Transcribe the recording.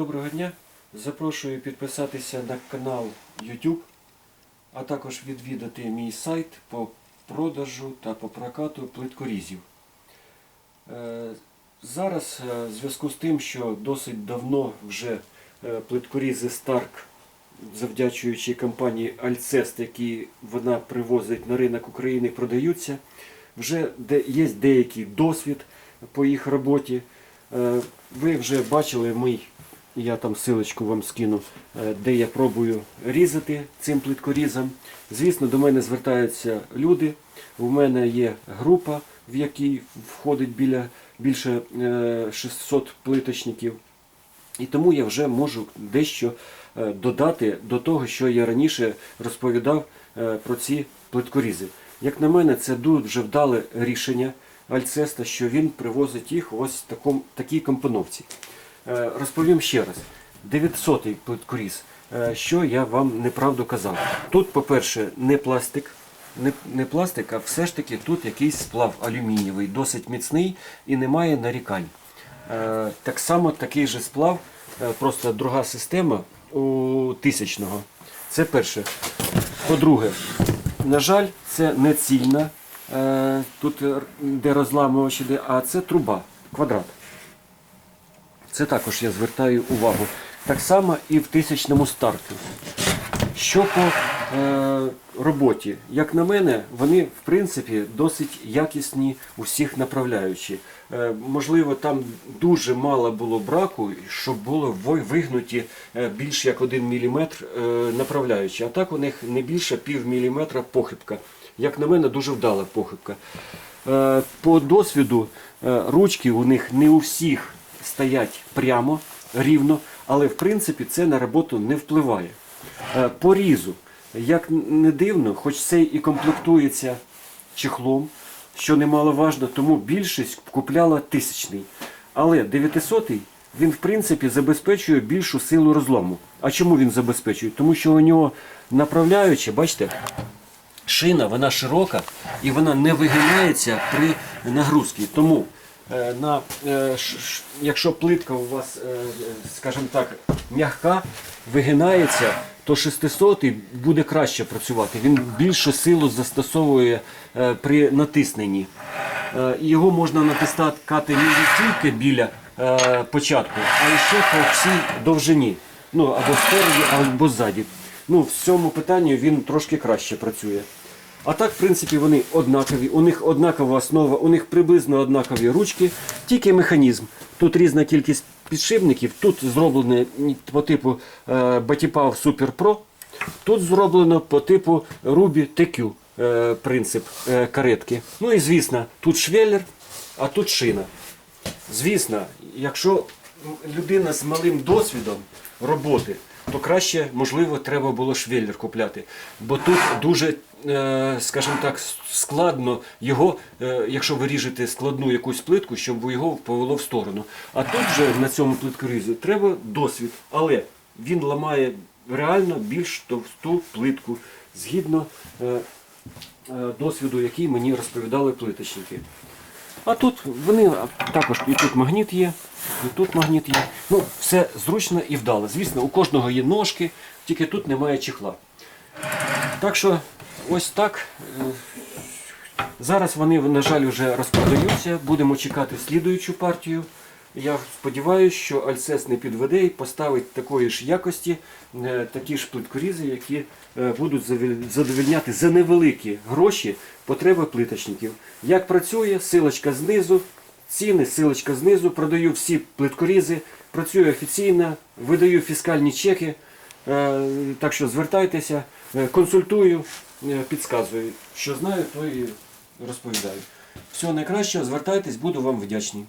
Доброго дня! Запрошую підписатися на канал YouTube, а також відвідати мій сайт по продажу та по прокату плиткорізів. Е, Зараз е, в зв'язку з тим, що досить давно вже е, плиткорізи Stark, завдячуючи компанії Alcest, які вона привозить на ринок України, продаються, вже є деякий досвід по їх роботі. Ви вже бачили мій, я там силочку вам скину, е, де я пробую різати цим плиткорізом. Звісно, до мене звертаються люди. У мене є група, в якій входить біля більше е, 600 плиточників. І тому я вже можу дещо е, додати до того, що я раніше розповідав е, про ці плиткорізи. Як на мене, це дуже вдале рішення Альцеста, що він привозить їх ось в такій компоновці. Е, Розповім ще раз. 900-й плиткоріз. Е, Що я вам неправду казав? Тут, по-перше, не пластик, не, не пластик, а все ж таки тут якийсь сплав алюмінієвий, досить міцний і немає нарікань. Е, Так само такий же сплав, просто друга система у тисячного. Це перше. По-друге, на жаль, це не цільна, тут де розламувач іде, а це труба, квадрат. Це також я звертаю увагу. Так само і в тисячному старту. Що по е, роботі, як на мене, вони в принципі досить якісні у всіх направляючі. Е, можливо, там дуже мало було браку, щоб було вигнуті е, більш як 1 мм е, направляючі. А так у них не більше пів міліметра похибка. Як на мене, дуже вдала похибка. Е, по досвіду е, ручки у них не у всіх стоять прямо, рівно, але в принципі це на роботу не впливає. Е, По різу, як не дивно, хоч це і комплектується чехлом, що немаловажно, тому більшість купляла тисячний. Але 900 він в принципі забезпечує більшу силу розлому. А чому він забезпечує? Тому що у нього направляючи, бачите, шина вона широка і вона не вигинається при нагрузці. Тому на, е, ш- ш- якщо плитка у вас, е, е, скажімо так, м'яка, вигинається, то 600 буде краще працювати. Він більшу силу застосовує е, при натисненні. Е, Його можна натискати не тільки біля е, початку, а ще по всій довжині. Ну, або спереді, або ззаді. Ну, в цьому питанні він трошки краще працює. А так, в принципі, вони однакові, у них однакова основа, у них приблизно однакові ручки, тільки механізм. Тут різна кількість підшипників, тут зроблено по типу Batipau Super Pro, тут зроблено по типу Ruby TQ е, принцип е, каретки. Ну і звісно, тут швеллер, а тут шина. Звісно, якщо людина з малим досвідом роботи, то краще, можливо, треба було швеллер купляти. Бо тут дуже, е, скажімо так, складно його, е, якщо ви ріжете складну якусь плитку, щоб його повело в сторону. А тут вже на цьому плиткорізі треба досвід. Але він ламає реально більш товсту плитку згідно е, досвіду, який мені розповідали плиточники. А тут вони також і тут магніт є, і тут магніт є. Ну, все зручно і вдало. Звісно, у кожного є ножки, тільки тут немає чехла. Так що ось так. Е, Зараз вони, на жаль, вже розпродаються. Будемо чекати слідуючу партію. Я сподіваюся, що Альцес не підведе і поставить такої ж якості е, такі ж плиткорізи, які е, будуть задовольняти за невеликі гроші потреби плиточників. Як працює, силочка знизу, ціни, силочка знизу, продаю всі плиткорізи, працюю офіційно, видаю фіскальні чеки. Е, Так що звертайтеся, консультую, підказую. Що знаю, то і розповідаю. Всього найкращого, звертайтесь, буду вам вдячний.